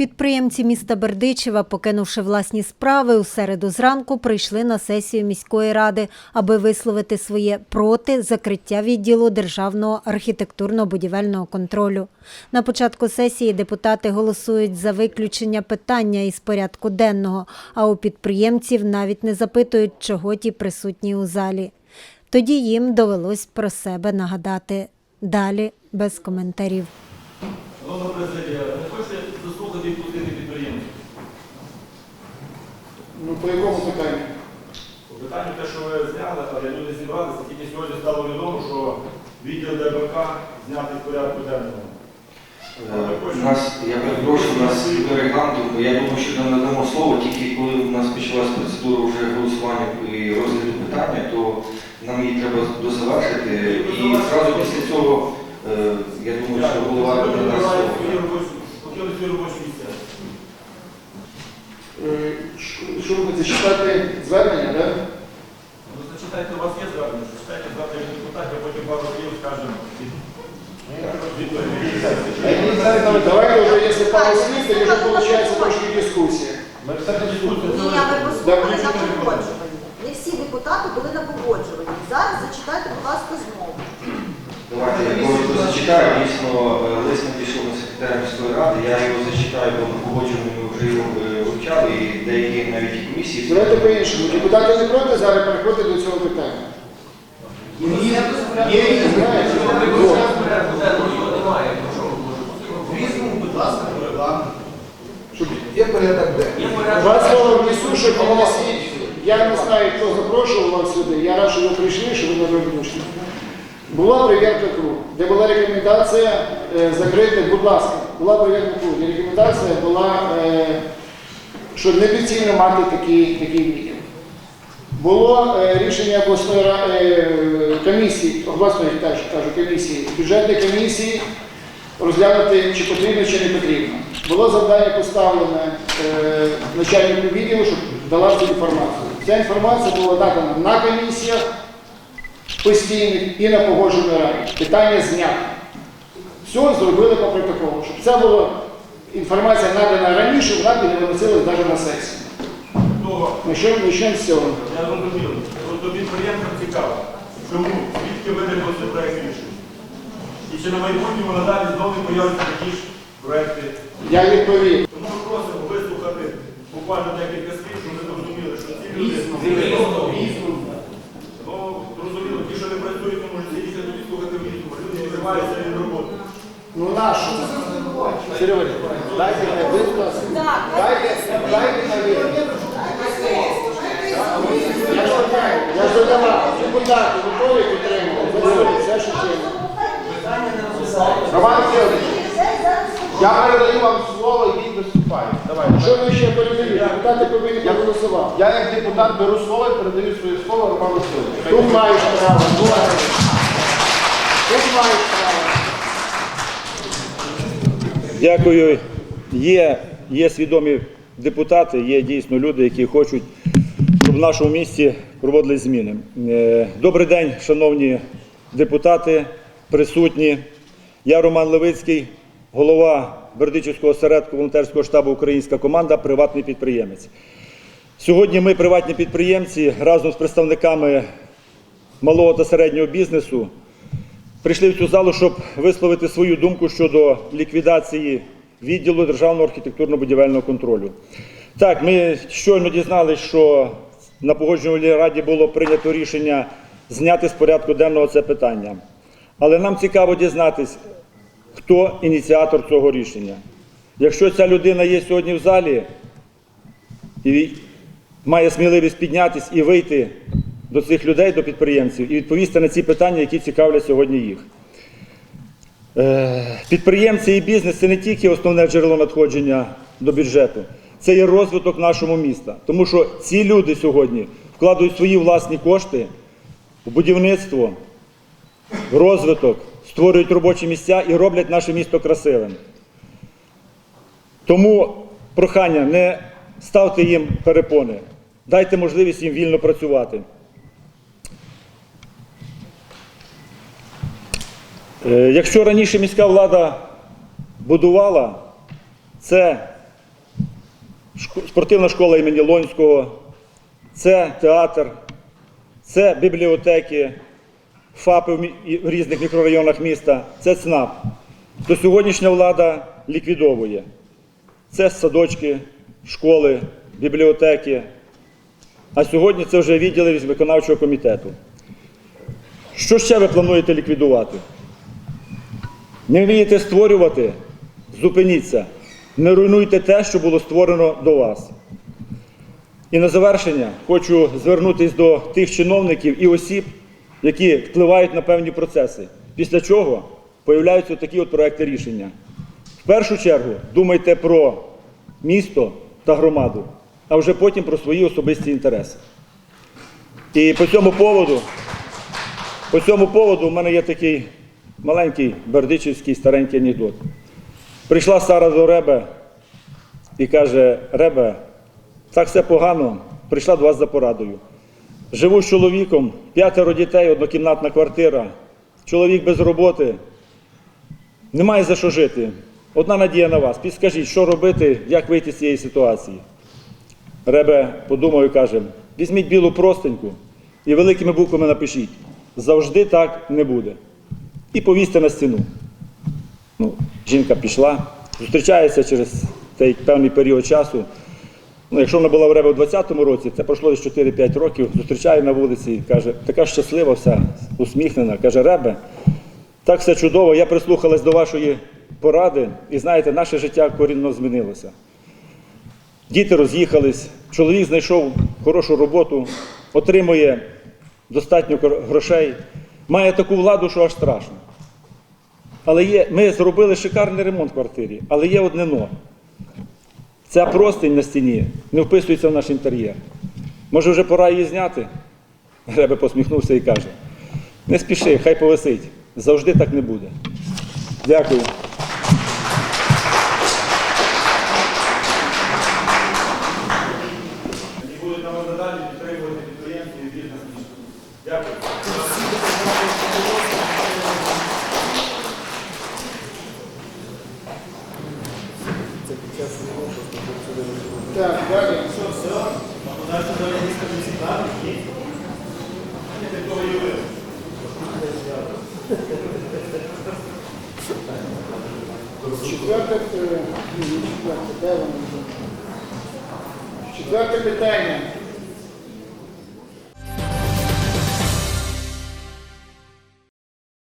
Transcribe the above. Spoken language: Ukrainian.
Підприємці міста Бердичева, покинувши власні справи, у середу зранку прийшли на сесію міської ради, аби висловити своє проти закриття відділу державного архітектурно-будівельного контролю. На початку сесії депутати голосують за виключення питання із порядку денного, а у підприємців навіть не запитують, чого ті присутні у залі. Тоді їм довелось про себе нагадати. Далі без коментарів. Шановна заслухати і пустити підприємців? Ну, по якому питанню? По питанню те, що ви зняли, але люди зібралися, тільки сьогодні стало відомо, що відділ ДБК знятий з порядку денного. Е, У нас, я перепрошую, у нас до регламенту, бо я думаю, що нам надамо слово тільки коли у нас почалась процедура вже голосування і розгляду питання, то нам її треба дозавершити. І одразу після цього, е, я думаю, що голова буде нас слово. Свої робочі- місця. Е, що- ви хочете читати звернення, так? Ну, зачитайте, у вас є звернення, зачитайте завтра як депутатів, а потім пару слів скажемо. Давайте вже, якщо пару слів, тоді вже виходить трошки дискусія. Ми все не дискусія. Ні, а ви послухали на погоджуванні. Не всі депутати були на погоджуванні. Зараз зачитайте, будь ласка, знову. Давайте я зачитаю. Дійсно, е, лист секретаря міської ради. Я його зачитаю, бо на погодженому ми вже його е, вивчали, і деякі навіть і комісії. Давайте по-іншому. Депутати не проти зараз переходити до цього питання. Є і знаєте. От. Щоб Є порядок денний. Два слова внесу, щоб вони я не знаю, хто запрошував вас сюди, я рад, що ви прийшли, що ви не виключні. Була перевірка КРУ, де була рекомендація е, закрити, будь ласка, була перевірка КРУ, де рекомендація була, е, що недоцільно мати такий, такий відділ. Було е, рішення обласної комісії, обласної теж кажу, комісії, бюджетної комісії розглянути, чи потрібно, чи не потрібно. Було завдання поставлене начальнику відділу, щоб дала цю інформацію. Ця інформація була надана на комісіях постійних і на погодженій раді. Питання знято. Все зробили по протоколу, щоб ця була інформація надана раніше, вона б не виносилась навіть на сесію. Того, Почнемо почнемо з цього. я зрозумів, просто підприємцям цікаво, чому, звідки виникло цей проєкт рішення. І чи на майбутньому надалі знову появляться такі ж проекти. Я відповів. Тому ми просимо вислухати буквально декілька слів, щоб ви зрозуміли, що ці люди Ну, зрозуміло, ті, що не працюють, не можуть сидіти тут і слухати в лісу, від роботи. Ну нашу. Серега, дайте на висказ. Дайте, дайте на висказ. Я ж питаю, я ж задала, депутати готові підтримувати? Все, що треба. Роман Федорович, я передаю вам слово і він виступає. Давайте. Що ви ще передаєте? Депутати повинні проголосувати. Я як депутат беру слово і передаю своє слово Роману Федоровичу. Тут маєш право. Дякую. Є, є свідомі депутати, є дійсно люди, які хочуть, щоб в нашому місті проводили зміни. Е, Добрий день, шановні депутати, присутні. Я Роман Левицький, голова Бердичівського осередку волонтерського штабу Українська команда, приватний підприємець. Сьогодні ми, приватні підприємці, разом з представниками малого та середнього бізнесу, прийшли в цю залу, щоб висловити свою думку щодо ліквідації відділу державного архітектурно-будівельного контролю. Так, ми щойно дізналися, що на погоджувальній раді було прийнято рішення зняти з порядку денного це питання. Але нам цікаво дізнатись, хто ініціатор цього рішення. Якщо ця людина є сьогодні в залі і має сміливість піднятись і вийти до цих людей, до підприємців, і відповісти на ці питання, які цікавлять сьогодні їх. Е, Підприємці і бізнес це не тільки основне джерело надходження до бюджету, це є розвиток нашого міста. Тому що ці люди сьогодні вкладають свої власні кошти в будівництво, в розвиток, створюють робочі місця і роблять наше місто красивим. Тому прохання, не ставте їм перепони, дайте можливість їм вільно працювати. Якщо раніше міська влада будувала, це спортивна школа імені Лонського, це театр, це бібліотеки, ФАПи в в різних мікрорайонах міста, це ЦНАП. То сьогоднішня влада ліквідовує. Це садочки, школи, бібліотеки. А сьогодні це вже відділи від виконавчого комітету. Що ще ви плануєте ліквідувати? Не вмієте створювати? Зупиніться. Не руйнуйте те, що було створено до вас. І на завершення хочу звернутися до тих чиновників і осіб, які впливають на певні процеси. Після чого появляються такі от проекти рішення. В першу чергу думайте про місто та громаду, а вже потім про свої особисті інтереси. І по цьому поводу, по цьому поводу у мене є такий маленький бердичівський старенький анекдот. Прийшла Сара до Ребе і каже: Ребе, так все погано, прийшла до вас за порадою. Живу з чоловіком, п'ятеро дітей, однокімнатна квартира, чоловік без роботи, немає за що жити. Одна надія на вас. Підскажіть, що робити, як вийти з цієї ситуації. Ребе подумав і каже: візьміть білу простеньку і великими буквами напишіть: завжди так не буде. І повісьте на стіну. Ну, жінка пішла, зустрічається через цей певний період часу. Ну, якщо вона була в Ребе в 20-му році, це пройшло 4-5 років, зустрічає на вулиці і каже, така щаслива вся, усміхнена. Каже, Ребе, так все чудово, я прислухалась до вашої поради, і знаєте, наше життя корінно змінилося. Діти роз'їхались, чоловік знайшов хорошу роботу, отримує достатньо грошей, має таку владу, що аж страшно. Але є, ми зробили шикарний ремонт в квартирі, але є одне но. Ця простинь на стіні не вписується в наш інтер'єр. Може, вже пора її зняти? Гребе посміхнувся і каже: не спіши, хай повисить. Завжди так не буде. Дякую. І будуть нам надалі підтримувати підприємців і бізнес. Дякую. Так, далі. Четверте, четверте, де воно? Четверте питання.